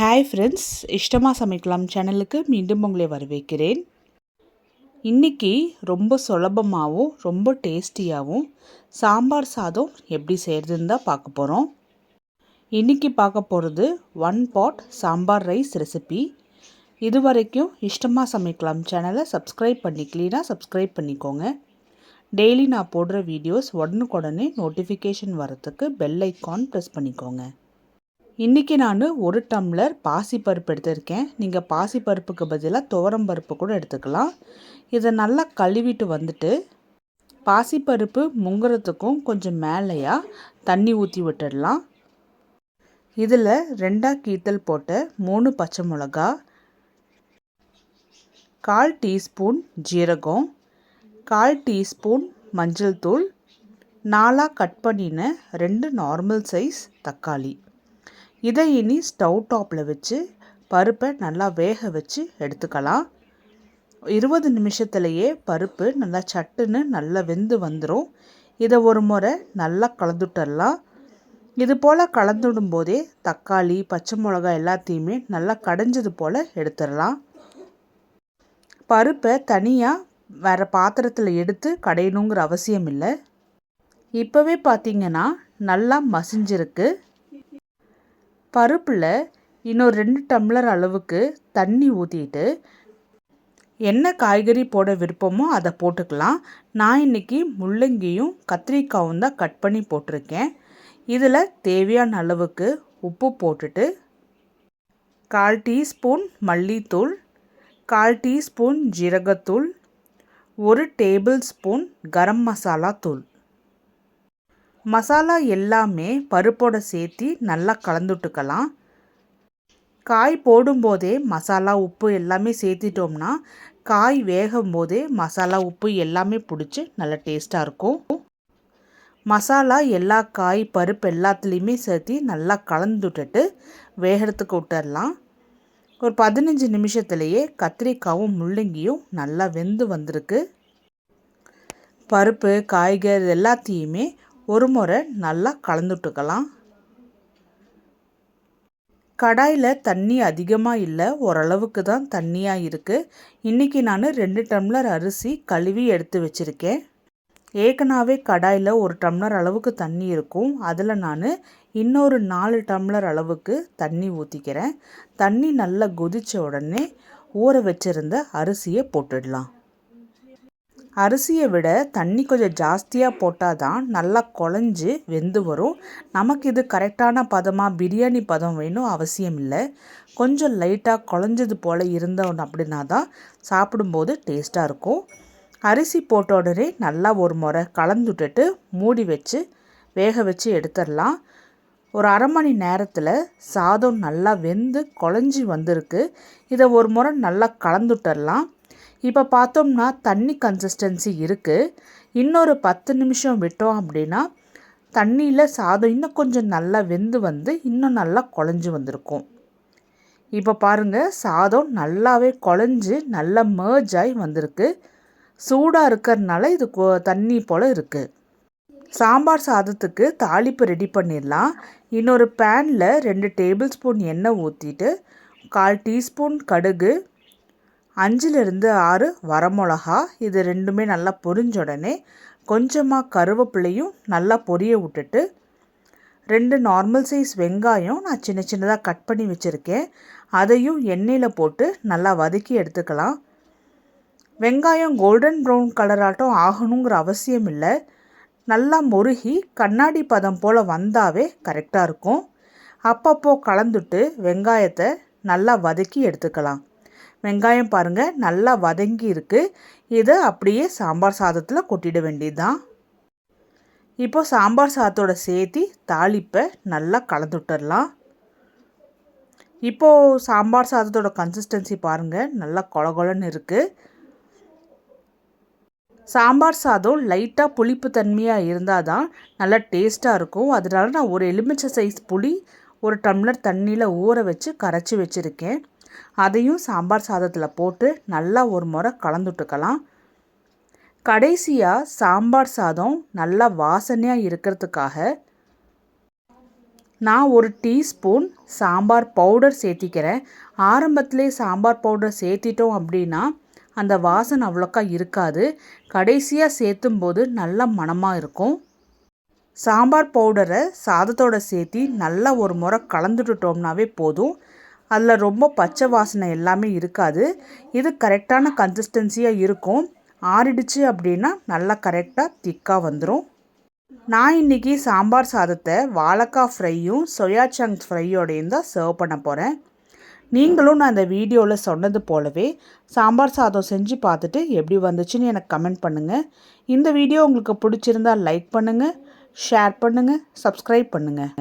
Hi friends இஷ்டமாக சமைக்கலாம் சேனலுக்கு மீண்டும் உங்களை வரவேற்கிறேன். இன்றைக்கி ரொம்ப சுலபமாகவும் ரொம்ப டேஸ்டியாகவும் சாம்பார் சாதம் எப்படி செய்கிறதுன்னு தான் பார்க்க போகிறோம் இன்றைக்கி பார்க்க போகிறது one pot sambar rice recipe இது வரைக்கும் இஷ்டமாக சமைக்கலாம் சேனலை சப்ஸ்கிரைப் பண்ணிக்கலீனா சப்ஸ்கிரைப் பண்ணிக்கோங்க. டெய்லி நான் போடுற வீடியோஸ் உடனுக்குடனே நோட்டிஃபிகேஷன் வரத்துக்கு பெல் ஐக்கான் ப்ரெஸ் பண்ணிக்கோங்க. இன்றைக்கி நான் ஒரு டம்ளர் பாசிப்பருப்பு எடுத்திருக்கேன். நீங்கள் பாசிப்பருப்புக்கு பதிலாக துவரம் பருப்பு கூட எடுத்துக்கலாம். இதை நல்லா கழுவிட்டு வந்துட்டு பாசிப்பருப்பு முங்குறதுக்கும் கொஞ்சம் மேலேயாக தண்ணி ஊற்றி விட்டுடலாம். இதில் ரெண்டாக கீத்தல் போட்ட மூணு பச்சை மிளகா கால் டீஸ்பூன் ஜீரகம் கால் டீஸ்பூன் மஞ்சள் தூள் நாலாக கட் பண்ணின ரெண்டு நார்மல் சைஸ் தக்காளி. இதை இனி ஸ்டவ் டாப்பில் வச்சு பருப்பை நல்லா வேக வச்சு எடுத்துக்கலாம். இருபது நிமிஷத்துலையே பருப்பு நல்லா சட்டுன்னு நல்லா வெந்து வந்துடும் இதை ஒரு முறை நல்லா கலந்துட்டரலாம். இது போல் கலந்துடும் போதே தக்காளி பச்சை மிளகாய் எல்லாத்தையுமே நல்லா கடைஞ்சது போல் எடுத்துடலாம் பருப்பை தனியாக வேறு பாத்திரத்தில் எடுத்து கடையணுங்கிற அவசியம் இல்லை. இப்போவே பார்த்திங்கன்னா நல்லா மசிஞ்சிருக்கு. பருப்பில் இன்னொரு ரெண்டு டம்ளர் அளவுக்கு தண்ணி ஊற்றிட்டு என்ன காய்கறி போட விருப்பமோ அதை போட்டுக்கலாம். நான் இன்றைக்கி முள்ளங்கியும் கத்திரிக்காயும் தான் கட் பண்ணி போட்டிருக்கேன். இதில் தேவையான அளவுக்கு உப்பு போட்டுட்டு கால் டீஸ்பூன் மல்லித்தூள் கால் டீஸ்பூன் ஜீரகத்தூள் ஒரு டேபிள் ஸ்பூன் கரம் மசாலா தூள். மசாலா எல்லாமே பருப்போடு சேர்த்து நல்லா கலந்துட்டுக்கலாம். காய் போடும்போதே மசாலா உப்பு எல்லாமே சேர்த்துட்டோம்னா காய் வேகும் போதே மசாலா உப்பு எல்லாமே பிடிச்சி நல்லா டேஸ்ட்டாக இருக்கும். மசாலா எல்லா காய் பருப்பு எல்லாத்துலேயுமே சேர்த்து நல்லா கலந்துட்டுட்டு வேகிறதுக்கு விட்டுடலாம் ஒரு பதினஞ்சு நிமிஷத்துலேயே கத்திரிக்காவும் முள்ளங்கியும் நல்லா வெந்து வந்திருக்கு. பருப்பு காய்கறி எல்லாத்தையுமே ஒரு முறை நல்லா கலந்துட்டுக்கலாம். கடாயில் தண்ணி அதிகமாக இல்லை ஓரளவுக்கு தான் தண்ணியாக இருக்குது இன்றைக்கி நான் ரெண்டு டம்ளர் அரிசி கழுவி எடுத்து வச்சுருக்கேன். ஏற்கனவே கடாயில் ஒரு டம்ளர் அளவுக்கு தண்ணி இருக்கும். அதில் நான் இன்னொரு நாலு டம்ளர் அளவுக்கு தண்ணி ஊற்றிக்கிறேன் தண்ணி நல்லா கொதித்த உடனே ஊற வச்சுருந்த அரிசியை போட்டுடலாம். அரிசியை விட தண்ணி கொஞ்சம் ஜாஸ்தியாக போட்டால் தான் நல்லா குழஞ்சி வெந்து வரும். நமக்கு இது கரெக்டான பதமாக பிரியாணி பதம் வேணும் அவசியம் இல்லை. கொஞ்சம் லைட்டாக குழஞ்சது போல் இருந்தோம் அப்படின்னா தான் சாப்பிடும்போது டேஸ்ட்டாக இருக்கும். அரிசி போட்ட உடனே நல்லா ஒரு முறை கலந்துட்டுட்டு மூடி வச்சு வேக வச்சு எடுத்துடலாம். ஒரு அரை மணி நேரத்தில் சாதம் நல்லா வெந்து குழஞ்சி வந்திருக்கு. இதை ஒரு முறை நல்லா கலந்துட்டுடலாம் இப்போ பார்த்தோம்னா தண்ணி கன்சிஸ்டன்சி இருக்குது இன்னொரு பத்து நிமிஷம் விட்டோம் அப்படின்னா தண்ணியில் சாதம் இன்னும் கொஞ்சம் நல்லா வெந்து வந்து இன்னும் நல்லா குழஞ்சி வந்திருக்கும். இப்போ பாருங்கள் சாதம் நல்லாவே குழஞ்சி நல்லா மேர்ஜ் ஆகி வந்திருக்கு. சூடாக இருக்கிறதுனால இது தண்ணி போல் இருக்குது சாம்பார் சாதத்துக்கு தாளிப்பு ரெடி பண்ணிடலாம். இன்னொரு பேனில் ரெண்டு டேபிள் ஸ்பூன் எண்ணெய் ஊற்றிட்டு கால் டீஸ்பூன் கடுகு அஞ்சுலேருந்து ஆறு வரமிளகா. இது ரெண்டுமே நல்லா பொரிஞ்ச உடனே கொஞ்சமாக கருவேப்பிலையும் நல்லா பொரிய விட்டுட்டு ரெண்டு நார்மல் சைஸ் வெங்காயம் நான் சின்ன சின்னதாக கட் பண்ணி வச்சுருக்கேன். அதையும் எண்ணெயில் போட்டு நல்லா வதக்கி எடுத்துக்கலாம். வெங்காயம் கோல்டன் ப்ரௌன் கலராட்டம் ஆகணுங்கிற அவசியம் இல்லை. நல்லா முருகி கண்ணாடி பதம் போல் வந்தாவே கரெக்டாக இருக்கும். அப்பப்போ கலந்துட்டு வெங்காயத்தை நல்லா வதக்கி எடுத்துக்கலாம். வெங்காயம் பாருங்கள் நல்லா வதங்கி இருக்குது இதை அப்படியே சாம்பார் சாதத்தில் கொட்டிட வேண்டியது தான் இப்போ சாம்பார் சாதத்தோட சேர்த்தி தாளிப்பை நல்லா கலந்து விட்டுடலாம் இப்போது சாம்பார் சாதத்தோட கன்சிஸ்டன்சி பாருங்கள் நல்லா கொலகொலன்னு இருக்குது சாம்பார் சாதம் லைட்டாக புளிப்பு தன்மையாக இருந்தால் தான் நல்லா டேஸ்ட்டாக இருக்கும். அதனால நான் ஒரு எலுமிச்சை சைஸ் புளி ஒரு டம்ளர் தண்ணியில் ஊற வச்சு கரைச்சி வச்சுருக்கேன். அதையும் சாம்பார் சாதத்தில் போட்டு நல்லா ஒரு முறை கலந்துட்டுக்கலாம். கடைசியாக சாம்பார் சாதம் நல்லா வாசனையாக இருக்கிறதுக்காக நான் ஒரு டீஸ்பூன் சாம்பார் பவுடர் சேர்த்திக்கிறேன் ஆரம்பத்திலே சாம்பார் பவுடர் சேர்த்திட்டோம் அப்படின்னா அந்த வாசனை அவ்வளோக்கா இருக்காது. கடைசியாக சேர்த்தும் போது நல்ல மணமாக இருக்கும். சாம்பார் பவுடரை சாதத்தோடு சேர்த்தி நல்லா ஒரு முறை கலந்துட்டுட்டோம்னாவே போதும். அதில் ரொம்ப பச்சை வாசனை எல்லாமே இருக்காது. இது கரெக்டான கன்சிஸ்டன்சியாக இருக்கும். ஆறிடுச்சு அப்படின்னா நல்லா கரெக்டாக திக்காக வந்துடும் நான் இன்றைக்கி சாம்பார் சாதத்தை வாழைக்காய் ஃப்ரையும் சொயா சங்க்ஸ் ஃப்ரையோடையும் தான் சர்வ் பண்ண போகிறேன் நீங்களும் நான் இந்த வீடியோவில் சொன்னது போலவே சாம்பார் சாதம் செஞ்சு பார்த்துட்டு எப்படி வந்துச்சுன்னு எனக்கு கமெண்ட் பண்ணுங்கள் இந்த வீடியோ உங்களுக்கு பிடிச்சிருந்தால் லைக் பண்ணுங்கள் ஷேர் பண்ணுங்கள் சப்ஸ்கிரைப் பண்ணுங்கள்